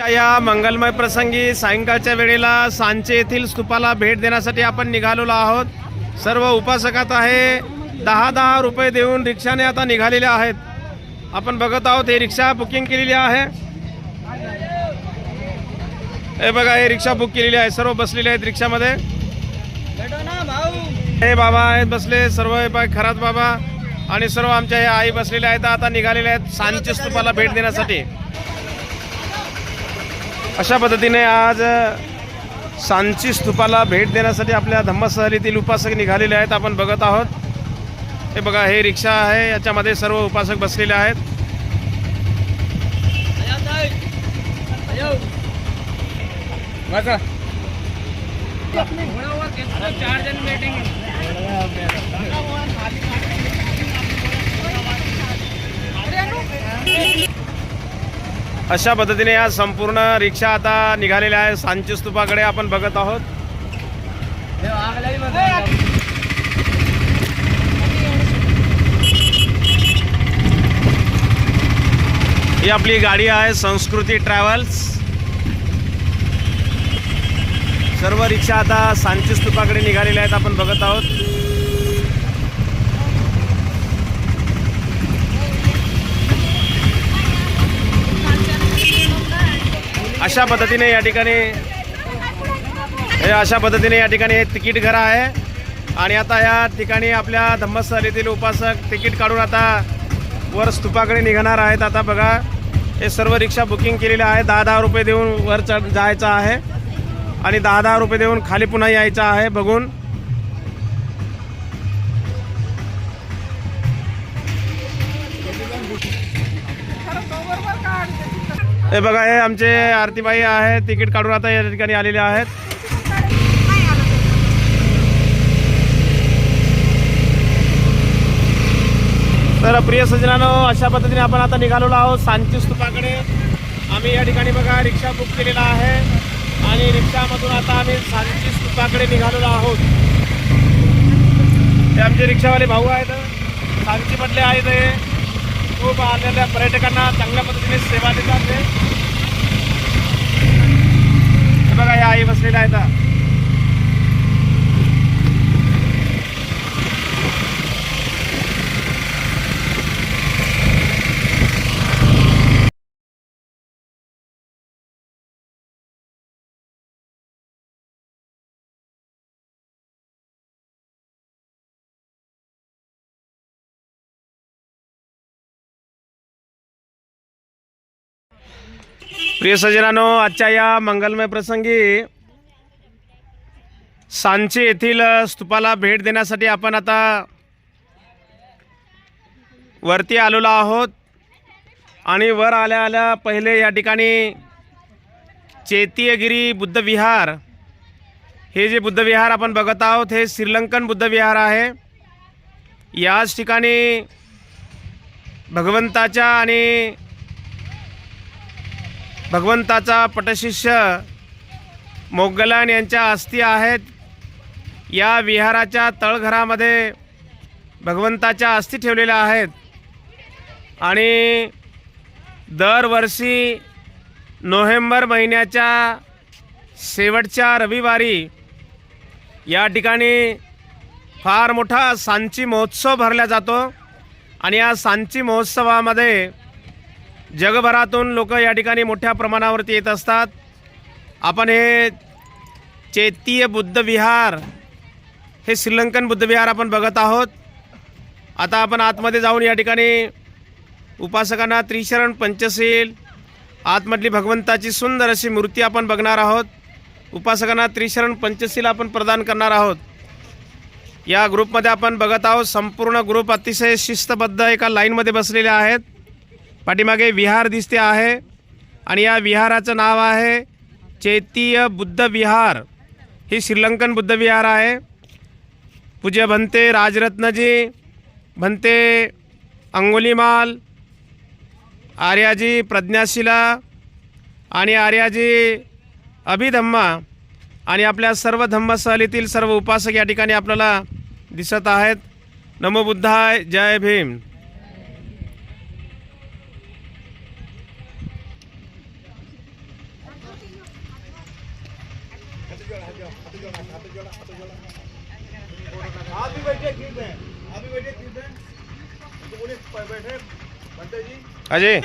या मंगलमय प्रसंगी सायंकाळच्या वेळेला सांचे येथील स्तूपाला भेट देण्यासाठी आपण निघालेलो आहोत. सर्व उपासकात आहे. दहा दहा रुपये देऊन रिक्षाने आता निघालेले आहेत. आपण बघत आहोत हे रिक्षा बुकिंग केलेली आहे. हे बघा हे रिक्षा बुक केलेली आहे. सर्व बसलेले आहेत रिक्षामध्ये. हे बाबा आहेत बसले सर्व हे खरात बाबा. आणि सर्व आमच्या हे आई बसलेल्या आहेत आता निघालेले आहेत सांचे स्तूपाला भेट देण्यासाठी. अशा पद्धतीने आज सांची स्तूपाला भेट देण्यासाठी आपल्या धम्मसहलीतील उपासक निघालेले आहेत. आपण बघत आहोत. हे बघा हे रिक्षा आहे. याच्यामध्ये सर्व उपासक बसलेले आहेत. अशा पद्धतीने या संपूर्ण रिक्षा आता निघालेल्या आहे. सांची स्तूपाकडे आपण बघत आहोत. ही आपली गाडी आहे संस्कृती ट्रॅव्हल्स. सर्व रिक्षा आता सांची स्तूपाकडे निघालेल्या आहेत आपण बघत आहोत. अशा पद्धतीने या ठिकाणी हे अशा पद्धतीने या ठिकाणी हे तिकीट घर आहे. आणि आता या ठिकाणी आपल्या धम्मस्थलीतील उपासक तिकीट काढून आता वर स्तूपाकडे निघणार आहेत. आता बघा हे सर्व रिक्षा बुकिंग केलेले आहे दहा दहा रुपये देऊन वर चढ जायचं आहे. आणि दहा दहा रुपये देऊन खाली पुन्हा यायचं आहे. बघून हे बघा हे आमचे आरतीबाई आहेत. तिकीट काढून आता या ठिकाणी आलेले आहेत. तर प्रिय सजनानो अशा पद्धतीने आपण आता निघालेलो आहोत सांची स्तूपाकडे. आम्ही या ठिकाणी बघा रिक्षा बुक केलेला आहे. आणि रिक्षामधून आता आम्ही सांची स्तूपाकडे निघालेलो आहोत. हे आमचे रिक्षावाले भाऊ आहेत. सांचीमधले आहेत हे. खूप आलेल्या पर्यटकांना चांगल्या पद्धतीने सेवा देतात ते. बघा या आई बसलेल्या आहेत. प्रिय सजनानो आजच्या या मंगलमय प्रसंगी सांची येथील स्तूपाला भेट देण्यासाठी आपण आता वरती आलेलो आहोत. आणि वर आल्या आल्या पहिले या ठिकाणी चेतीयगिरी बुद्धविहार हे जे बुद्धविहार आपण बघत आहोत हे श्रीलंकन बुद्धविहार आहे. याच ठिकाणी भगवंताच्या आणि भगवंताचा पटशिष्य मोगलान यांच्या अस्थी आहेत. या विहाराच्या तळघरामध्ये भगवंताच्या अस्थी ठेवलेल्या आहेत. आणि दरवर्षी नोव्हेंबर महिन्याच्या शेवटच्या रविवारी या ठिकाणी फार मोठा सांची महोत्सव भरला जातो. आणि या सांची महोत्सवामध्ये जगभरातून लोक या ठिकाणी मोठ्या प्रमाणावरती येत असतात. आपण हे चैतीय बुद्ध विहार हे श्रीलंकन बुद्ध विहार आपण बघत आहोत. आता आपण आतमध्ये जाऊन या ठिकाणी उपासकांना त्रिशरण पंचशील आतमधली भगवंताची सुंदर अशी मूर्ती आपण बघणार आहोत. उपासकांना त्रिशरण पंचशील आपण प्रदान करणार आहोत. या ग्रुपमध्ये आपण बघत आहोत संपूर्ण ग्रुप अतिशय शिस्तबद्ध एका लाईनमध्ये बसलेले आहेत. पाठीमागे विहार दिसते आहे आणि या विहाराचं नाव आहे चैतीय बुद्ध विहार. ही श्रीलंकन बुद्ध विहार आहे. पूज्य भंते राजरत्नजी भंते अंगुलीमाल आर्याजी प्रज्ञाशिला आणि आर्याजी अभिधम्मा आणि आपल्या सर्व धम्मसहलीतील सर्व उपासक या ठिकाणी आपल्याला दिसत आहेत. नमो बुद्धाय जय भीम. आप भी बैठे ठीक है आप भी बैठे ठीक है बैठे? जी अजय.